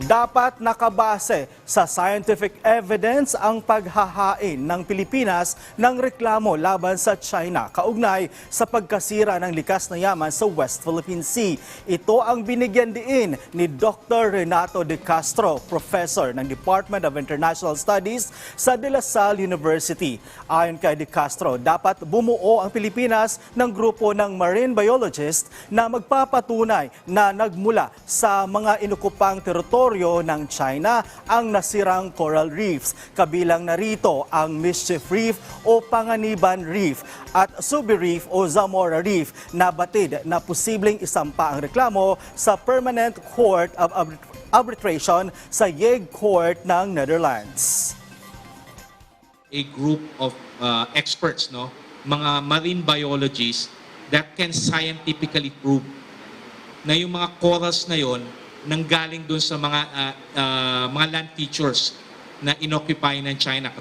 Dapat nakabase sa scientific evidence ang paghahain ng Pilipinas ng reklamo laban sa China kaugnay sa pagkasira ng likas na yaman sa West Philippine Sea. Ito ang binigyan diin ni Dr. Renato De Castro, professor ng Department of International Studies sa De La Salle University. Ayon kay De Castro, dapat bumuo ang Pilipinas ng grupo ng marine biologist na magpapatunay na nagmula sa mga inukupang teritoryo ng China ang nasirang coral reefs. Kabilang narito ang Mischief Reef o Panganiban Reef at Subi Reef o Zamora Reef na batid na posibleng isampa ang reklamo sa Permanent Court of Arbit- Arbitration sa Hague Court ng Netherlands. a group of uh, experts, no, mga marine biologists that can scientifically prove na yung mga corals na yon nanggaling dun sa mga uh, uh, mga land features na inoccupy ng China.